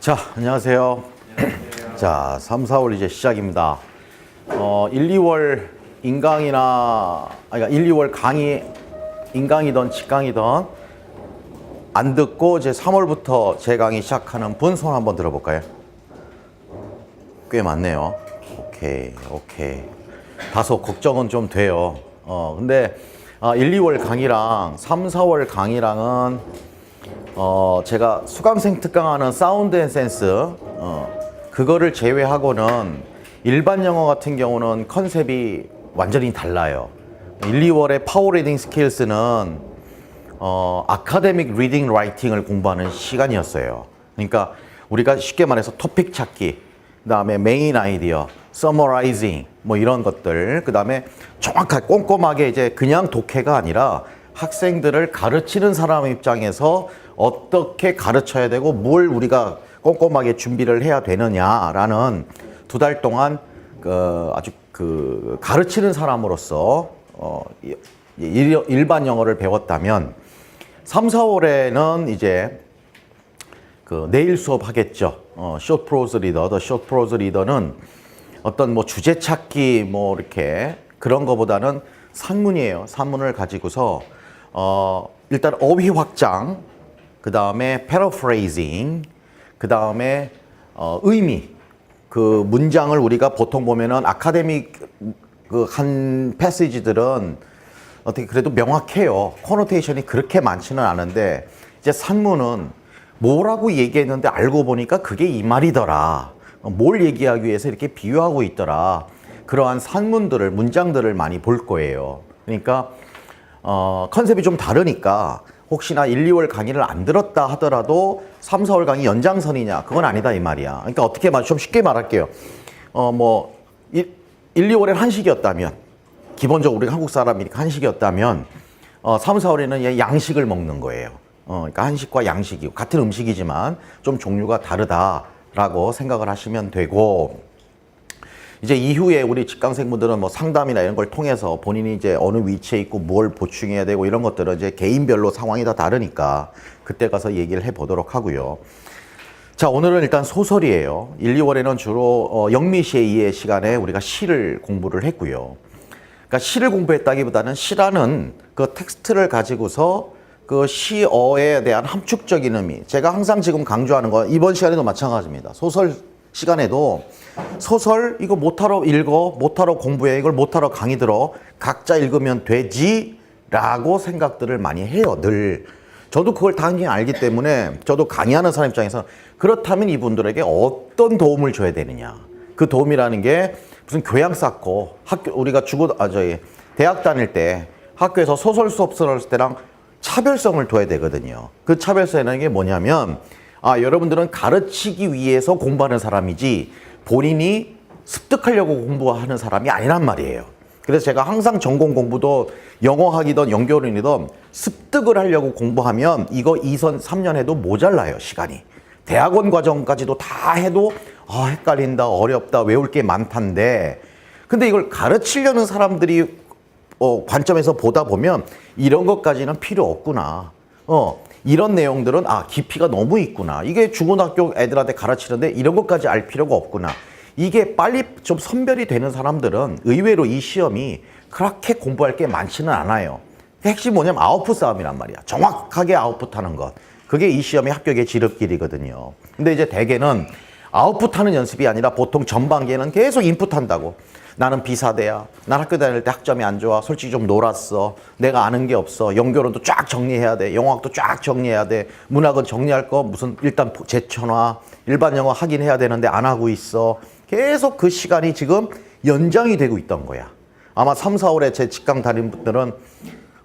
자, 안녕하세요. 자, 3, 4월 이제 시작입니다. 어, 1, 2월 인강이나, 아니, 1, 2월 강의, 인강이든 직강이든 안 듣고 이제 3월부터 제 강의 시작하는 분 손 한번 들어볼까요? 꽤 많네요. 오케이, 오케이. 다소 걱정은 좀 돼요. 어, 근데 아, 1, 2월 강의랑 3, 4월 강의랑은 어, 제가 수강생 특강하는 사운드 앤 센스 어, 그거를 제외하고는 일반 영어 같은 경우는 컨셉이 완전히 달라요. 1, 2월에 파워 리딩 스킬스는 어, 아카데믹 리딩 라이팅을 공부하는 시간이었어요. 그러니까 우리가 쉽게 말해서 토픽 찾기, 그다음에 메인 아이디어, 서머라이징 뭐 이런 것들, 그다음에 정확하게 꼼꼼하게 이제 그냥 독해가 아니라 학생들을 가르치는 사람 입장에서 어떻게 가르쳐야 되고 뭘 우리가 꼼꼼하게 준비를 해야 되느냐라는 두 달 동안 그 아주 그 가르치는 사람으로서 어, 일반 영어를 배웠다면 3, 4월에는 이제 그 내일 수업 하겠죠. 어, 숏 프로즈 리더, 더 숏 프로즈 리더는 어떤 뭐 주제 찾기 뭐 이렇게 그런 거보다는 산문이에요. 산문을 가지고서 어, 일단 어휘 확장, 그 다음에 패러프레이징, 그 다음에 어, 의미. 그 문장을 우리가 보통 보면은 아카데믹 그 한 패시지들은 어떻게 그래도 명확해요. 코노테이션이 그렇게 많지는 않은데 이제 산문은 뭐라고 얘기했는데 알고 보니까 그게 이 말이더라. 어, 뭘 얘기하기 위해서 이렇게 비유하고 있더라. 그러한 산문들을 문장들을 많이 볼 거예요. 그러니까 어, 컨셉이 좀 다르니까 혹시나 1, 2월 강의를 안 들었다 하더라도 3, 4월 강의 연장선이냐 그건 아니다 이 말이야. 그러니까 어떻게 말, 좀 쉽게 말할게요. 어, 뭐 1, 1 2월엔 한식이었다면 기본적으로 우리가 한국 사람이니까 한식이었다면 어, 3, 4월에는 양식을 먹는 거예요. 어, 그러니까 한식과 양식이 같은 음식이지만 좀 종류가 다르다라고 생각을 하시면 되고 이제 이후에 우리 직강생분들은 뭐 상담이나 이런 걸 통해서 본인이 이제 어느 위치에 있고 뭘 보충해야 되고 이런 것들은 이제 개인별로 상황이 다 다르니까 그때 가서 얘기를 해 보도록 하고요. 자, 오늘은 일단 소설이에요. 1, 2월에는 주로 어, 영미시의 이해 시간에 우리가 시를 공부를 했고요. 그러니까 시를 공부했다기보다는 시라는 그 텍스트를 가지고서 그 시어에 대한 함축적인 의미. 제가 항상 지금 강조하는 건 이번 시간에도 마찬가지입니다. 소설 시간에도 소설 이거 못하러 읽어, 못하러 공부해, 이걸 못하러 강의 들어, 각자 읽으면 되지 라고 생각들을 많이 해요, 늘. 저도 그걸 당연히 알기 때문에 저도 강의하는 사람 입장에서 그렇다면 이분들에게 어떤 도움을 줘야 되느냐. 그 도움이라는 게 무슨 교양 쌓고 학교 우리가 주고 아 저희 대학 다닐 때 학교에서 소설 수업 쓸 때랑 차별성을 둬야 되거든요. 그 차별성이라는 게 뭐냐면 아 여러분들은 가르치기 위해서 공부하는 사람이지 본인이 습득하려고 공부하는 사람이 아니란 말이에요. 그래서 제가 항상 전공 공부도 영어 학이든 연결원이든 습득을 하려고 공부하면 이거 2선 3년 해도 모자라요 시간이. 대학원 과정까지도 다 해도 아 헷갈린다 어렵다 외울 게 많단데 근데 이걸 가르치려는 사람들이 어, 관점에서 보다 보면 이런 것까지는 필요 없구나. 어, 이런 내용들은 아, 깊이가 너무 있구나. 이게 중고등학교 애들한테 가르치는데 이런 것까지 알 필요가 없구나. 이게 빨리 좀 선별이 되는 사람들은 의외로 이 시험이 그렇게 공부할 게 많지는 않아요. 핵심 뭐냐면 아웃풋 싸움이란 말이야. 정확하게 아웃풋 하는 것. 그게 이 시험의 합격의 지름길이거든요. 근데 이제 대개는 아웃풋 하는 연습이 아니라 보통 전반기에는 계속 인풋 한다고. 나는 비사대야. 난 학교 다닐 때 학점이 안 좋아. 솔직히 좀 놀았어. 내가 아는 게 없어. 연결원도 쫙 정리해야 돼. 영어학도 쫙 정리해야 돼. 문학은 정리할 거 무슨 일단 제쳐놔. 일반 영어 하긴 해야 되는데 안 하고 있어. 계속 그 시간이 지금 연장이 되고 있던 거야. 아마 3, 4월에 제 직강 다닌 분들은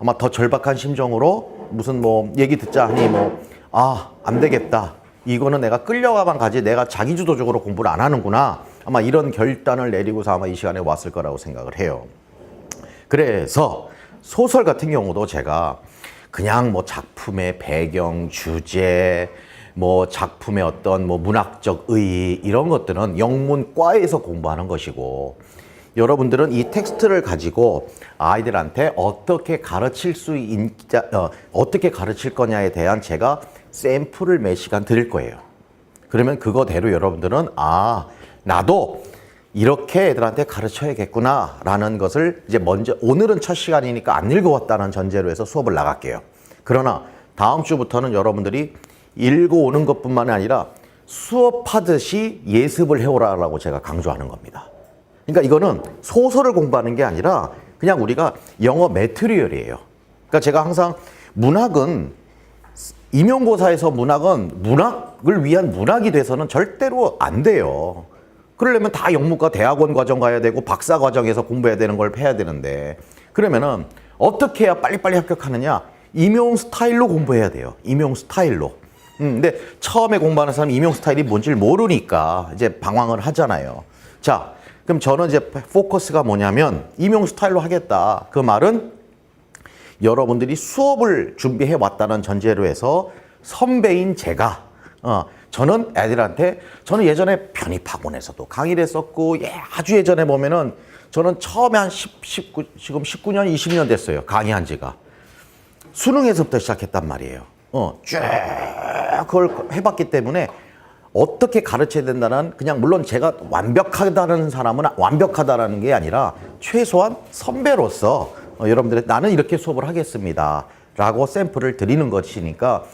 아마 더 절박한 심정으로 무슨 뭐 얘기 듣자 하니 뭐 아, 안 되겠다. 이거는 내가 끌려가만 가지 내가 자기주도적으로 공부를 안 하는구나. 아마 이런 결단을 내리고서 아마 이 시간에 왔을 거라고 생각을 해요. 그래서 소설 같은 경우도 제가 그냥 뭐 작품의 배경, 주제, 뭐 작품의 어떤 뭐 문학적 의의 이런 것들은 영문과에서 공부하는 것이고 여러분들은 이 텍스트를 가지고 아이들한테 어떻게 가르칠 수 있자 어, 어떻게 가르칠 거냐에 대한 제가 샘플을 매 시간 드릴 거예요. 그러면 그거대로 여러분들은 아 나도 이렇게 애들한테 가르쳐야겠구나 라는 것을 이제 먼저 오늘은 첫 시간이니까 안 읽어왔다는 전제로 해서 수업을 나갈게요. 그러나 다음 주부터는 여러분들이 읽어오는 것뿐만 아니라 수업하듯이 예습을 해오라라고 제가 강조하는 겁니다. 그러니까 이거는 소설을 공부하는 게 아니라 그냥 우리가 영어 매트리얼이에요. 그러니까 제가 항상 문학은 임용고사에서 문학은 문학을 위한 문학이 돼서는 절대로 안 돼요. 그러려면 다 영문과 대학원 과정 가야 되고 박사 과정에서 공부해야 되는 걸 해야 되는데 그러면은 어떻게 해야 빨리빨리 합격하느냐? 임용 스타일로 공부해야 돼요. 임용 스타일로. 음, 근데 처음에 공부하는 사람 임용 스타일이 뭔지를 모르니까 이제 방황을 하잖아요. 자, 그럼 저는 이제 포커스가 뭐냐면 임용 스타일로 하겠다. 그 말은 여러분들이 수업을 준비해 왔다는 전제로 해서 선배인 제가 어, 저는 애들한테 저는 예전에 편입학원에서도 강의를 했었고 예, 아주 예전에 보면은 저는 처음에 한 10, 19, 지금 19년, 20년 됐어요. 강의한 지가. 수능에서부터 시작했단 말이에요. 어, 쭉 그걸 해봤기 때문에 어떻게 가르쳐야 된다는 그냥 물론 제가 완벽하다는 사람은 완벽하다라는 게 아니라 최소한 선배로서 어, 여러분들의 나는 이렇게 수업을 하겠습니다. 라고 샘플을 드리는 것이니까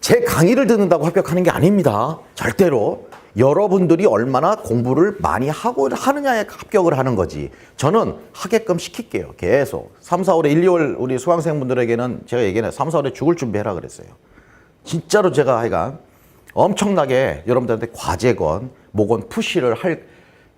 제 강의를 듣는다고 합격하는 게 아닙니다. 절대로. 여러분들이 얼마나 공부를 많이 하고 하느냐에 합격을 하는 거지. 저는 하게끔 시킬게요. 계속. 3, 4월에 1, 2월 우리 수강생분들에게는 제가 얘기해 3, 4월에 죽을 준비해라 그랬어요. 진짜로 제가 하여간 엄청나게 여러분들한테 과제건 뭐건 푸시를 할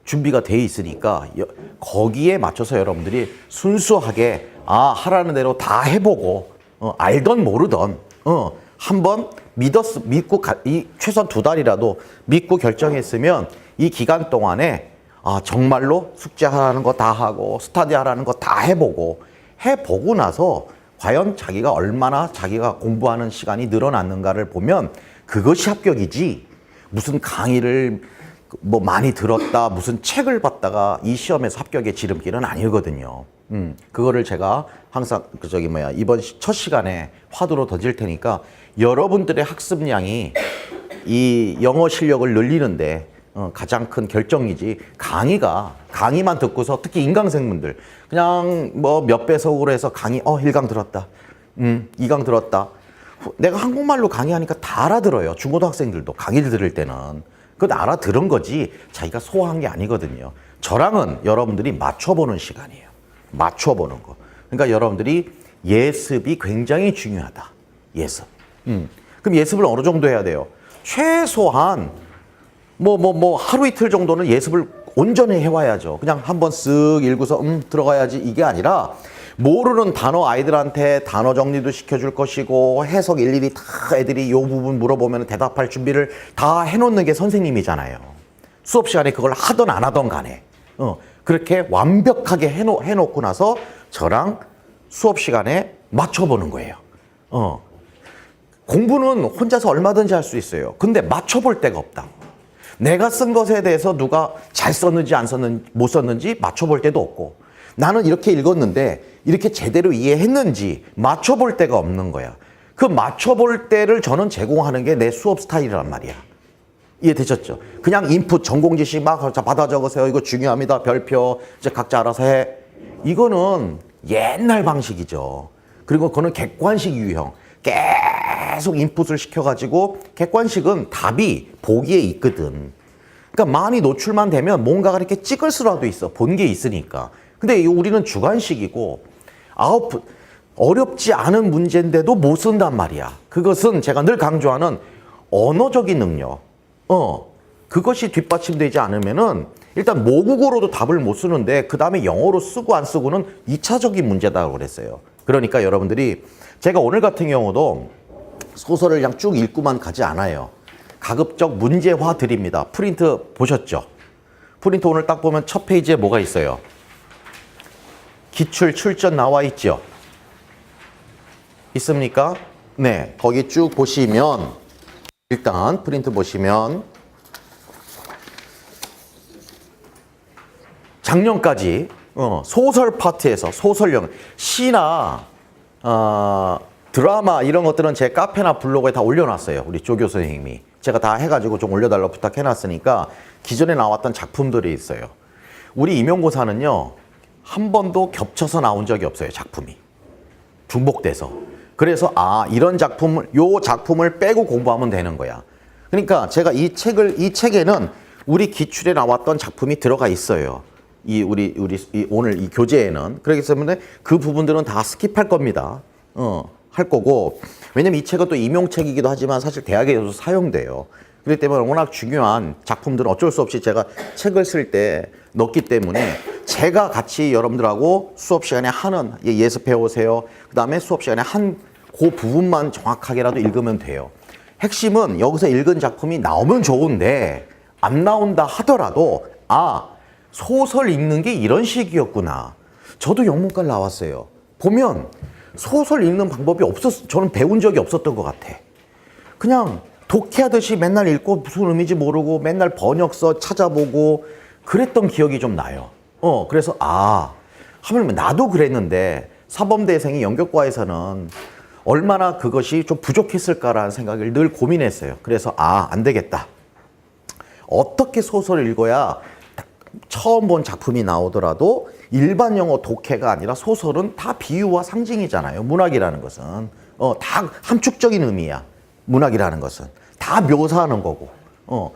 준비가 돼 있으니까 여- 거기에 맞춰서 여러분들이 순수하게 아 하라는 대로 다 해보고 어, 알던 모르던 어, 한번 믿었 믿고 가, 이 최소한 두 달이라도 믿고 결정했으면 이 기간 동안에 아 정말로 숙제하라는 거 다 하고 스타디 하라는 거 다 해보고 해보고 나서 과연 자기가 얼마나 자기가 공부하는 시간이 늘어났는가를 보면 그것이 합격이지 무슨 강의를 뭐 많이 들었다 무슨 책을 봤다가 이 시험에서 합격의 지름길은 아니거든요. 음, 그거를 제가 항상 그 저기 뭐야 이번 시- 첫 시간에 화두로 던질 테니까 여러분들의 학습량이 이 영어 실력을 늘리는데 어, 가장 큰 결정이지 강의가 강의만 듣고서 특히 인강생분들 그냥 뭐 몇 배 속으로 해서 강의 어 1강 들었다. 음 2강 들었다. 후- 내가 한국말로 강의하니까 다 알아들어요 중고등학생들도 강의를 들을 때는. 그건 알아들은 거지 자기가 소화한 게 아니거든요. 저랑은 여러분들이 맞춰보는 시간이에요 맞춰보는 거. 그러니까 여러분들이 예습이 굉장히 중요하다. 예습. 음. 그럼 예습을 어느 정도 해야 돼요? 최소한 뭐 뭐 뭐 하루 이틀 정도는 예습을 온전히 해와야죠. 그냥 한번 쓱 읽고서 음 들어가야지. 이게 아니라 모르는 단어 아이들한테 단어 정리도 시켜줄 것이고 해석 일일이 다 애들이 요 부분 물어보면 대답할 준비를 다 해놓는 게 선생님이잖아요. 수업 시간에 그걸 하던 안 하던 간에. 어, 그렇게 완벽하게 해놓, 해놓고 나서 저랑 수업 시간에 맞춰보는 거예요. 어, 공부는 혼자서 얼마든지 할 수 있어요. 근데 맞춰볼 데가 없다. 내가 쓴 것에 대해서 누가 잘 썼는지 안 썼는지 못 썼는지 맞춰볼 데도 없고 나는 이렇게 읽었는데 이렇게 제대로 이해했는지 맞춰볼 데가 없는 거야. 그 맞춰볼 때를 저는 제공하는 게 내 수업 스타일이란 말이야. 이해되셨죠? 그냥 인풋 전공 지시 막 자, 받아 적으세요. 이거 중요합니다. 별표 이제 각자 알아서 해. 이거는 옛날 방식이죠. 그리고 그거는 객관식 유형. 계속 인풋을 시켜가지고 객관식은 답이 보기에 있거든. 그러니까 많이 노출만 되면 뭔가가 이렇게 찍을 수라도 있어. 본 게 있으니까. 근데 이 우리는 주관식이고 아웃풋 어렵지 않은 문제인데도 못 쓴단 말이야. 그것은 제가 늘 강조하는 언어적인 능력. 어. 그것이 뒷받침되지 않으면은 일단 모국어로도 답을 못 쓰는데 그 다음에 영어로 쓰고 안 쓰고는 이차적인 문제다고 그랬어요. 그러니까 여러분들이 제가 오늘 같은 경우도 소설을 그냥 쭉 읽고만 가지 않아요. 가급적 문제화 드립니다. 프린트 보셨죠? 프린트 오늘 딱 보면 첫 페이지에 뭐가 있어요? 기출 출전 나와 있죠? 있습니까? 네, 거기 쭉 보시면 일단 프린트 보시면 작년까지 어, 소설 파트에서 소설령 시나 어, 드라마 이런 것들은 제 카페나 블로그에 다 올려놨어요. 우리 조교 선생님이 제가 다 해가지고 좀 올려달라고 부탁해놨으니까 기존에 나왔던 작품들이 있어요. 우리 임용고사는요 한 번도 겹쳐서 나온 적이 없어요 작품이 중복돼서 그래서 아 이런 작품을 요 작품을 빼고 공부하면 되는 거야. 그러니까 제가 이 책을 이 책에는 우리 기출에 나왔던 작품이 들어가 있어요. 이 우리 우리 이 오늘 이 교재에는 그렇기 때문에 그 부분들은 다 스킵할 겁니다. 어, 할 거고 왜냐면 이 책은 또 임용책이기도 하지만 사실 대학에서도 사용돼요. 그렇기 때문에 워낙 중요한 작품들은 어쩔 수 없이 제가 책을 쓸 때 넣기 때문에 제가 같이 여러분들하고 수업 시간에 하는 예, 예습해 오세요. 그 다음에 수업 시간에 한 그 부분만 정확하게라도 읽으면 돼요. 핵심은 여기서 읽은 작품이 나오면 좋은데 안 나온다 하더라도 아 소설 읽는 게 이런 식이었구나. 저도 영문과 나왔어요. 보면 소설 읽는 방법이 없었 저는 배운 적이 없었던 것 같아. 그냥 독해하듯이 맨날 읽고 무슨 의미인지 모르고 맨날 번역서 찾아보고 그랬던 기억이 좀 나요. 어, 그래서 아, 하물며 나도 그랬는데 사범대생이 연격과에서는 얼마나 그것이 좀 부족했을까라는 생각을 늘 고민했어요. 그래서 아, 안 되겠다. 어떻게 소설을 읽어야 처음 본 작품이 나오더라도 일반 영어 독해가 아니라 소설은 다 비유와 상징이잖아요. 문학이라는 것은. 어, 다 함축적인 의미야. 문학이라는 것은. 다 묘사하는 거고. 어,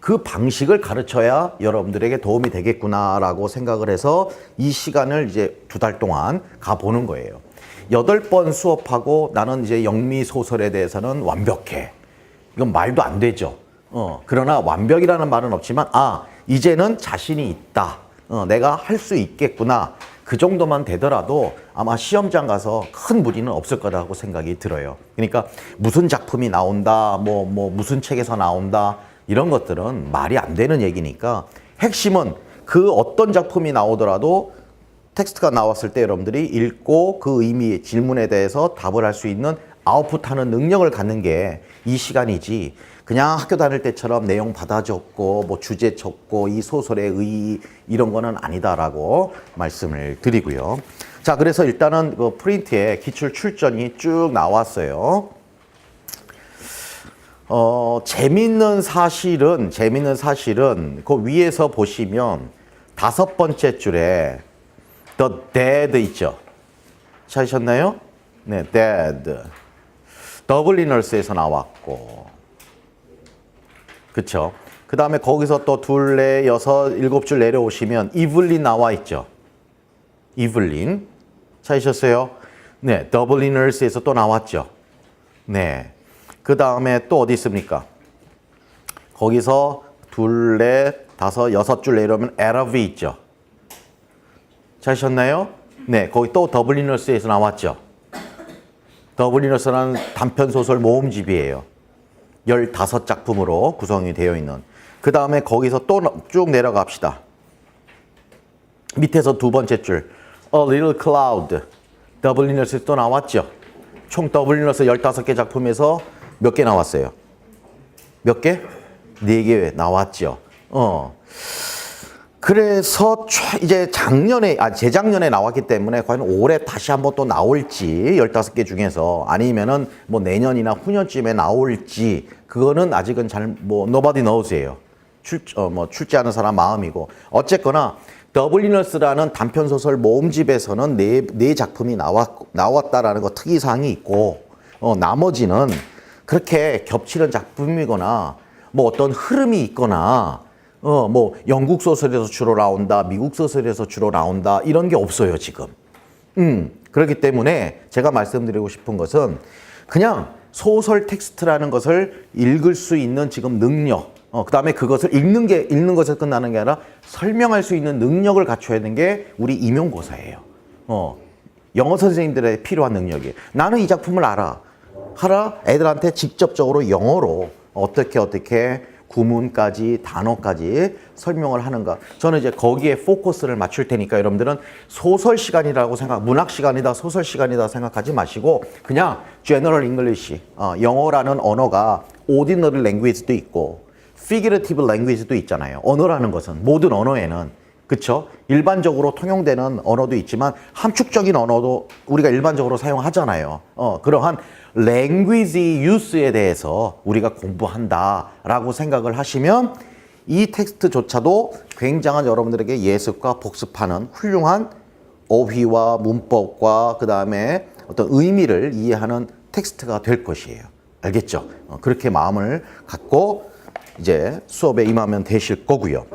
그 방식을 가르쳐야 여러분들에게 도움이 되겠구나라고 생각을 해서 이 시간을 이제 두 달 동안 가보는 거예요. 여덟 번 수업하고 나는 이제 영미 소설에 대해서는 완벽해. 이건 말도 안 되죠. 어, 그러나 완벽이라는 말은 없지만, 아, 이제는 자신이 있다. 어, 내가 할 수 있겠구나. 그 정도만 되더라도 아마 시험장 가서 큰 무리는 없을 거라고 생각이 들어요. 그러니까 무슨 작품이 나온다, 뭐, 뭐, 무슨 책에서 나온다, 이런 것들은 말이 안 되는 얘기니까 핵심은 그 어떤 작품이 나오더라도 텍스트가 나왔을 때 여러분들이 읽고 그 의미, 질문에 대해서 답을 할 수 있는 아웃풋하는 능력을 갖는 게 이 시간이지. 그냥 학교 다닐 때처럼 내용 받아 적고 뭐 주제 적고 이 소설의 의 이런 거는 아니다라고 말씀을 드리고요. 자, 그래서 일단은 그 프린트에 기출 출전이 쭉 나왔어요. 어, 재밌는 사실은, 재밌는 사실은 그 위에서 보시면 다섯 번째 줄에 the dead 있죠. 찾으셨나요? 네, dead. 더블리너스에서 나왔고. 그쵸. 그 다음에 거기서 또 둘, 넷, 여섯, 일곱 줄 내려오시면 이블린 나와 있죠. 이블린. 찾으셨어요? 네, 더블리너스에서 또 나왔죠. 네. 그 다음에 또 어디 있습니까? 거기서 둘, 넷, 다섯, 여섯 줄 내려오면 에러비 있죠. 찾으셨나요? 네, 거기 또 더블리너스에서 나왔죠. 더블리너스라는 단편 소설 모음집이에요. 15작품으로 구성이 되어 있는. 그 다음에 거기서 또 쭉 내려갑시다. 밑에서 두 번째 줄. A Little Cloud. 더블리너스에서 또 나왔죠. 총 더블리너스 15개 작품에서 몇 개 나왔어요? 몇 개? 네개 나왔죠. 어. 그래서 최- 이제 작년에 아 재작년에 나왔기 때문에 과연 올해 다시 한번 또 나올지 15개 중에서 아니면은 뭐 내년이나 후년쯤에 나올지 그거는 아직은 잘뭐 nobody knows예요. 출뭐 출제하는 사람 마음이고 어쨌거나 더블리너스라는 단편 소설 모음집에서는 네, 네 작품이 나왔 나왔다라는 거 특이 사항이 있고 어 나머지는 그렇게 겹치는 작품이거나 뭐 어떤 흐름이 있거나 어, 뭐 영국 소설에서 주로 나온다, 미국 소설에서 주로 나온다 이런 게 없어요 지금. 음, 그렇기 때문에 제가 말씀드리고 싶은 것은 그냥 소설 텍스트라는 것을 읽을 수 있는 지금 능력, 어, 그 다음에 그것을 읽는 게, 읽는 것에 끝나는 게 아니라 설명할 수 있는 능력을 갖춰야 되는 게 우리 임용고사예요. 어, 영어 선생님들의 필요한 능력이에요. 나는 이 작품을 알아. 하라 애들한테 직접적으로 영어로 어떻게 어떻게 구문까지 단어까지 설명을 하는가. 저는 이제 거기에 포커스를 맞출 테니까 여러분들은 소설 시간이라고 생각, 문학 시간이다, 소설 시간이다 생각하지 마시고 그냥 general English, 어, 영어라는 언어가 ordinary language도 있고 figurative language도 있잖아요. 언어라는 것은 모든 언어에는 그쵸? 일반적으로 통용되는 언어도 있지만 함축적인 언어도 우리가 일반적으로 사용하잖아요. 어, 그러한 language use에 대해서 우리가 공부한다라고 생각을 하시면 이 텍스트조차도 굉장한 여러분들에게 예습과 복습하는 훌륭한 어휘와 문법과 그 다음에 어떤 의미를 이해하는 텍스트가 될 것이에요. 알겠죠? 어, 그렇게 마음을 갖고 이제 수업에 임하면 되실 거고요.